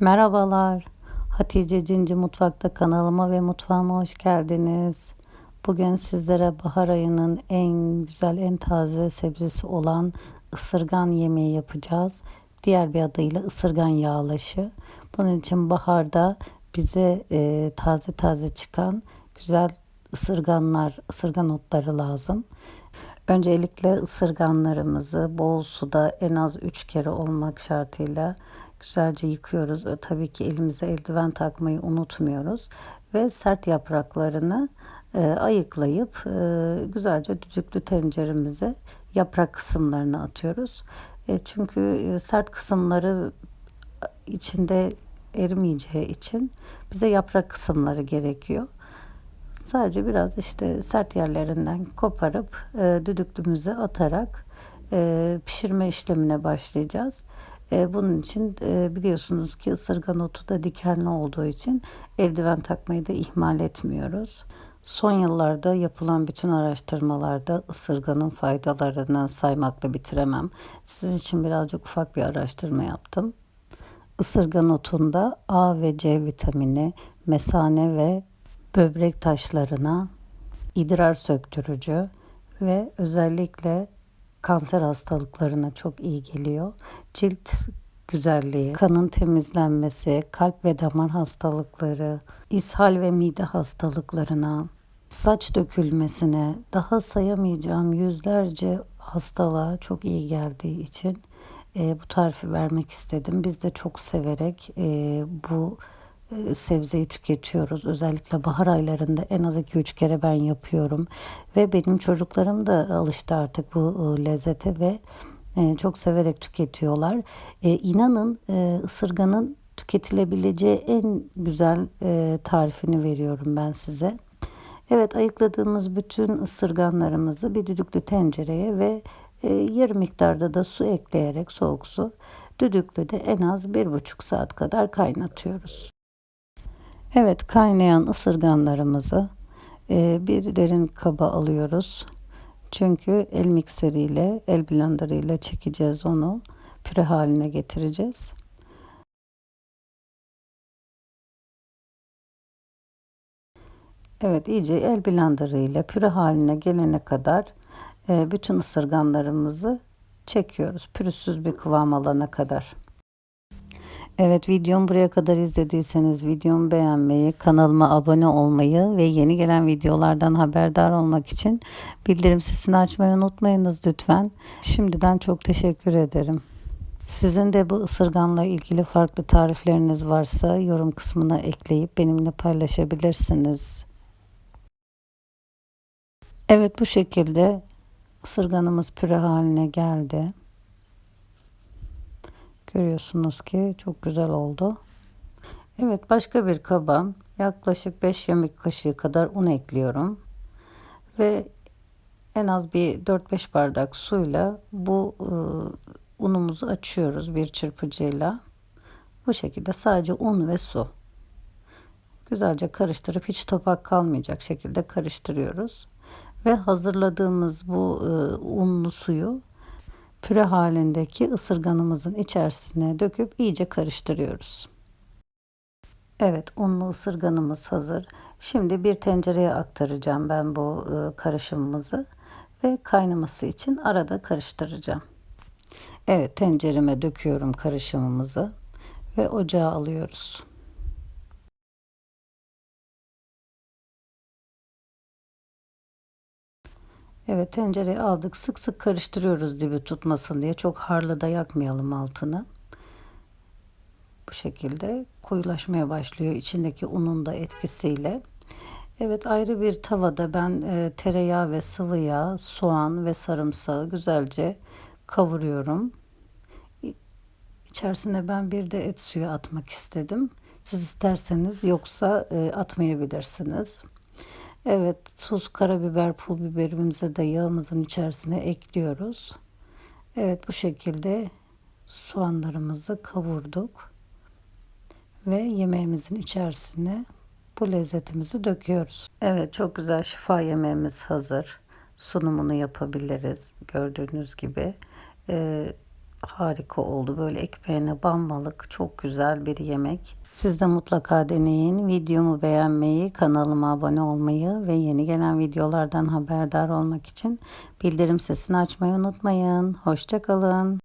Merhabalar. Hatice Cinci Mutfak'ta kanalıma ve mutfağıma hoş geldiniz. Bugün sizlere bahar ayının en güzel, en taze sebzesi olan ısırgan yemeği yapacağız. Diğer bir adıyla ısırgan yağlaşı. Bunun için baharda bize e, taze taze çıkan güzel ısırganlar, ısırgan otları lazım. Öncelikle ısırganlarımızı bol suda en az 3 kere olmak şartıyla güzelce yıkıyoruz. Ve tabii ki elimize eldiven takmayı unutmuyoruz. Ve sert yapraklarını e, ayıklayıp e, güzelce düdüklü tenceremize yaprak kısımlarını atıyoruz. E, çünkü e, sert kısımları içinde erimeyeceği için bize yaprak kısımları gerekiyor. Sadece biraz işte sert yerlerinden koparıp e, düdüklümüze atarak e, pişirme işlemine başlayacağız. E, bunun için e, biliyorsunuz ki ısırgan otu da dikenli olduğu için eldiven takmayı da ihmal etmiyoruz. Son yıllarda yapılan bütün araştırmalarda ısırganın faydalarını saymakla bitiremem. Sizin için birazcık ufak bir araştırma yaptım. Isırgan otunda A ve C vitamini, mesane ve böbrek taşlarına, idrar söktürücü ve özellikle kanser hastalıklarına çok iyi geliyor. Cilt güzelliği, kanın temizlenmesi, kalp ve damar hastalıkları, ishal ve mide hastalıklarına, saç dökülmesine, daha sayamayacağım yüzlerce hastalığa çok iyi geldiği için e, bu tarifi vermek istedim. Biz de çok severek e, bu sebzeyi tüketiyoruz. Özellikle bahar aylarında en az 2-3 kere ben yapıyorum. Ve benim çocuklarım da alıştı artık bu e, lezzete ve e, çok severek tüketiyorlar. İnanın ısırganın tüketilebileceği en güzel tarifini veriyorum ben size. Evet ayıkladığımız bütün ısırganlarımızı bir düdüklü tencereye ve yarım miktarda da su ekleyerek soğuk su düdüklüde en az bir buçuk saat kadar kaynatıyoruz. Evet kaynayan ısırganlarımızı e, bir derin kaba alıyoruz. Çünkü el mikseriyle, el blenderıyla çekeceğiz onu. Püre haline getireceğiz. Evet iyice el blenderıyla püre haline gelene kadar e, bütün ısırganlarımızı çekiyoruz. Pürüzsüz bir kıvam alana kadar. Evet videomu buraya kadar izlediyseniz videomu beğenmeyi, kanalıma abone olmayı ve yeni gelen videolardan haberdar olmak için bildirim sesini açmayı unutmayınız lütfen. Şimdiden çok teşekkür ederim. Sizin de bu ısırganla ilgili farklı tarifleriniz varsa yorum kısmına ekleyip benimle paylaşabilirsiniz. Evet bu şekilde ısırganımız püre haline geldi. Görüyorsunuz ki çok güzel oldu. Evet başka bir kaba yaklaşık 5 yemek kaşığı kadar un ekliyorum. Ve en az bir 4-5 bardak suyla bu e, unumuzu açıyoruz bir çırpıcıyla. Bu şekilde sadece un ve su. Güzelce karıştırıp hiç topak kalmayacak şekilde karıştırıyoruz. Ve hazırladığımız bu e, unlu suyu püre halindeki ısırganımızın içerisine döküp iyice karıştırıyoruz. Evet unlu ısırganımız hazır. Şimdi bir tencereye aktaracağım ben bu e, karışımımızı ve kaynaması için arada karıştıracağım. Evet tencereme döküyorum karışımımızı ve ocağa alıyoruz. Evet tencereyi aldık. Sık sık karıştırıyoruz dibi tutmasın diye. Çok harlı da yakmayalım altını. Bu şekilde koyulaşmaya başlıyor içindeki unun da etkisiyle. Evet ayrı bir tavada ben e, tereyağı ve sıvı yağ, soğan ve sarımsağı güzelce kavuruyorum. İçerisine ben bir de et suyu atmak istedim. Siz isterseniz yoksa e, atmayabilirsiniz. Evet tuz, karabiber, pul biberimizi de yağımızın içerisine ekliyoruz. Evet bu şekilde soğanlarımızı kavurduk. Ve yemeğimizin içerisine bu lezzetimizi döküyoruz. Evet çok güzel şifa yemeğimiz hazır. Sunumunu yapabiliriz gördüğünüz gibi. Ee, harika oldu. Böyle ekmeğine banmalık çok güzel bir yemek. Siz de mutlaka deneyin. Videomu beğenmeyi, kanalıma abone olmayı ve yeni gelen videolardan haberdar olmak için bildirim sesini açmayı unutmayın. Hoşçakalın.